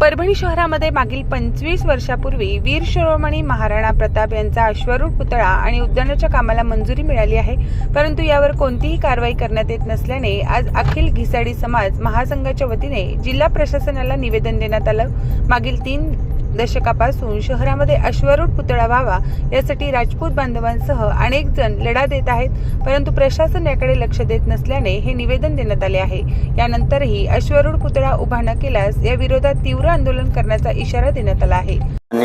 परभणी शहरामध्ये मागील पंचवीस वर्षापूर्वी वीर शिरोमणी महाराणा प्रताप यांचा अश्वरूढ पुतळा आणि उद्यानाच्या कामाला मंजुरी मिळाली आहे. परंतु यावर कोणतीही कारवाई करण्यात येत नसल्याने आज अखिल घिसाडी समाज महासंघाच्या वतीने जिल्हा प्रशासनाला निवेदन देण्यात आलं. मागील तीन दशकापासून शहरामध्ये अश्वरूढ पुतळा व्हावा यासाठी राजपूत बांधवांसह अनेक जण लढा देत आहेत. परंतु प्रशासन याकडे लक्ष देत नसल्याने हे निवेदन देण्यात आले आहे. यानंतरही अश्वरूढ पुतळा उभा न केल्यास या विरोधात तीव्र आंदोलन करण्याचा इशारा देण्यात आला आहे.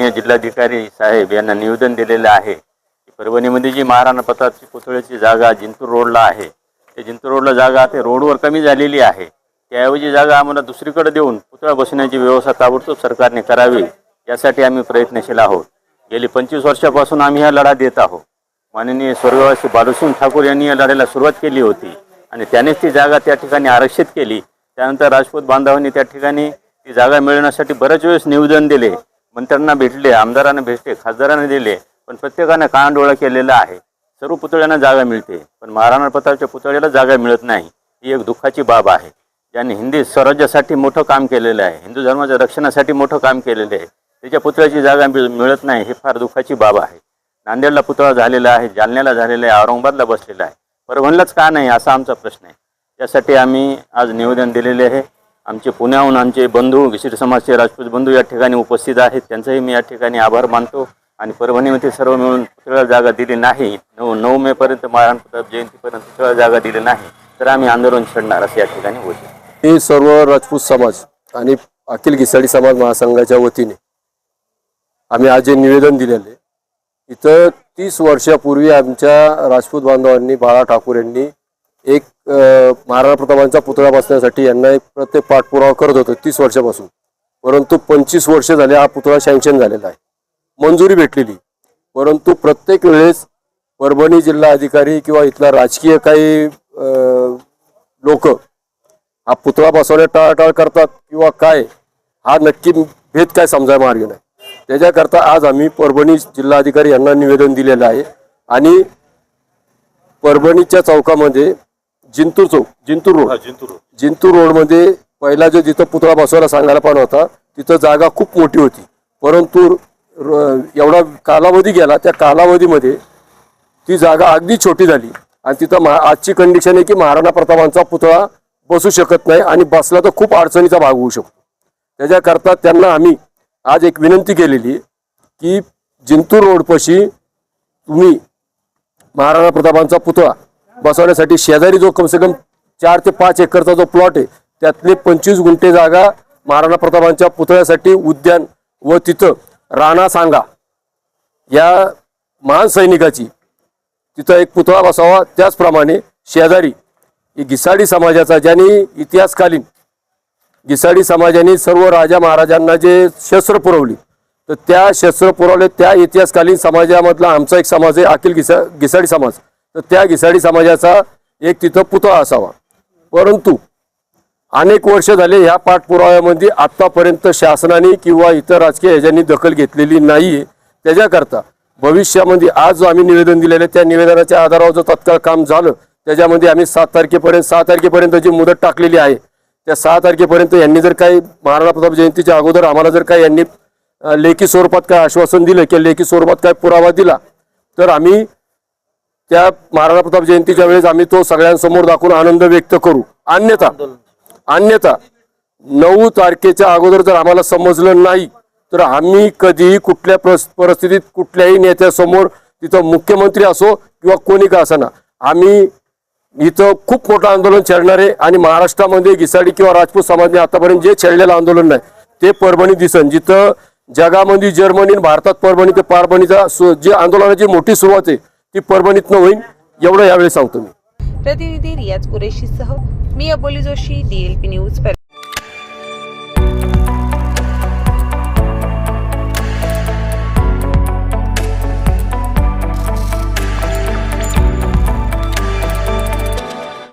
जिल्हाधिकारी साहेब यांना निवेदन दिलेलं आहे परभणीमध्ये जी महाराणा प्रतापची पुतळ्याची जागा जिंतूर रोडला आहे ते जिंतूर रोडला जागा ते रोडवर कमी झालेली आहे. त्याऐवजी जागा आम्हाला दुसरीकडे देऊन पुतळा बसण्याची व्यवस्था ताबडतोब सरकारने करावी. यासाठी आम्ही प्रयत्नशील आहोत. गेली पंचवीस वर्षापासून आम्ही हा लढा देत आहोत. माननीय स्वर्गवासी बालूसिंग ठाकूर यांनी या लढ्याला सुरुवात केली होती आणि त्यानेच ती जागा त्या ठिकाणी आरक्षित केली. त्यानंतर राजपूत बांधवांनी त्या ठिकाणी ती जागा मिळवण्यासाठी बऱ्याच वेळेस निवेदन दिले. मंत्र्यांना भेटले आमदारांना भेटले खासदारांना दिले पण प्रत्येकाने कानाडोळा केलेला आहे. सर्व पुतळ्यांना जागा मिळते पण महाराणा प्रतापच्या पुतळ्याला जागा मिळत नाही. ही एक दुःखाची बाब आहे. ज्यांनी हिंदी स्वराज्यासाठी मोठं काम केलेलं आहे हिंदू धर्माच्या रक्षणासाठी मोठं काम केलेलं आहे त्याच्या पुतळ्याची जागा मिळत नाही ही फार दुःखाची बाब आहे. नांदेडला पुतळा झालेला आहे जालन्याला झालेला आहे औरंगाबादला बसलेला आहे. परभणलाच का नाही असा आमचा प्रश्न आहे. त्यासाठी आम्ही आज निवेदन दिलेले आहे. आमचे पुण्याहून आमचे बंधू घिसीर समाजचे राजपूत बंधू या ठिकाणी उपस्थित आहेत. त्यांचाही मी या ठिकाणी आभार मानतो. आणि परभणीमध्ये सर्व मिळून पुतळ्याला जागा दिली नाही. नऊ नऊ मेपर्यंत महाराण प्रताप जयंतीपर्यंत पुतळ्याला जागा दिली नाही. तर आम्ही आंदोलन छेडणार असं या ठिकाणी होते हे सर्व राजपूत समाज आणि अखिल घिसाडी समाज महासंघाच्या वतीने आम्ही आज जे निवेदन दिलेले इथं तीस वर्षापूर्वी आमच्या राजपूत बांधवांनी बाळा ठाकूर यांनी एक महाराणा प्रतापांचा पुतळा बसण्यासाठी यांना एक प्रत्येक पाठपुरावा करत होतो तीस वर्षापासून. परंतु पंचवीस वर्ष झाले हा पुतळा सँक्शन झालेला आहे. मंजुरी भेटलेली. परंतु प्रत्येक वेळेस परभणी जिल्हा अधिकारी किंवा इथला राजकीय काही लोक हा पुतळा बसवण्यात टाळाटाळ करतात किंवा काय हा नक्की भेद काय समजाय मार्ग नाही. त्याच्याकरता आज आम्ही परभणी जिल्हाधिकारी यांना निवेदन दिलेलं आहे. आणि परभणीच्या चौकामध्ये जिंतूर चौक जिंतूर रोड. जिंतूर रोडमध्ये पहिला जो जिथं पुतळा बसवायला सांगायला पण होता तिथं जागा खूप मोठी होती. परंतु एवढा कालावधी गेला त्या कालावधीमध्ये ती जागा अगदी छोटी झाली. आणि तिथं महा आजची कंडिशन आहे की महाराणा प्रतापांचा पुतळा बसू शकत नाही आणि बसला तर खूप अडचणीचा भाग होऊ शकतो. त्याच्याकरता त्यांना आम्ही आज एक विनंती केलेली की जिंतूर रोडपाशी तुम्ही महाराणा प्रतापांचा पुतळा बसवण्यासाठी शेजारी जो कमसे कम चार ते पाच एकरचा जो प्लॉट आहे त्यातले पंचवीस गुंठे जागा महाराणा प्रतापांच्या पुतळ्यासाठी उद्यान व तिथं राणा सांगा या महान सैनिकाची तिथं एक पुतळा बसावा. त्याचप्रमाणे शेजारी ही घिसाडी समाजाचा ज्यांनी इतिहासकालीन घिसाडी समाजाने सर्व राजा महाराजांना जे शस्त्र पुरवली तर त्या शस्त्र पुरवले त्या इतिहासकालीन समाजामधला आमचा एक समाज आहे अखिल घिसा घिसाडी समाज. तर त्या घिसाडी समाजाचा एक तिथं पुतळा असावा. परंतु अनेक वर्ष झाले ह्या पाठपुराव्यामध्ये आत्तापर्यंत शासनाने किंवा इतर राजकीय ह्याच्यानी दखल घेतलेली नाही त्याच्याकरता भविष्यामध्ये आज जो आम्ही निवेदन दिलेलं आहे त्या निवेदनाच्या आधारावर जो तत्काळ काम झालं त्याच्यामध्ये आम्ही सात तारखेपर्यंत सहा तारखेपर्यंत जी मुदत टाकलेली आहे त्या सहा तारखेपर्यंत यांनी जर काही महाराणा प्रताप जयंतीच्या अगोदर आम्हाला जर काही यांनी लेखी स्वरूपात काय आश्वासन दिलं किंवा लेखी स्वरूपात काय पुरावा दिला तर आम्ही त्या महाराणा प्रताप जयंतीच्या वेळेस आम्ही तो सगळ्यांसमोर दाखवून आनंद व्यक्त करू. अन्यथा अन्यथा नऊ तारखेच्या अगोदर जर आम्हाला समजलं नाही तर आम्ही कधीही कुठल्या परिस्थितीत कुठल्याही नेत्यासमोर तिथं मुख्यमंत्री असो किंवा कोणी का असना आम्ही इथं खूप मोठं आंदोलन छेडणारे आहे आणि महाराष्ट्रामध्ये घिसाडी किंवा राजपूत समाजने आतापर्यंत जे छेडलेलं आंदोलन नाही ते परभणी दिसन. जिथं जगामध्ये जर्मनी भारतात परभणी ते परभणीचा जे आंदोलनाची मोठी सुरुवात आहे ती परभणीतनं होईल एवढं यावेळी सांगतो मी. प्रतिनिधी रियाज कुरेशीसह मी अबोली जोशी डीएलपी न्यूज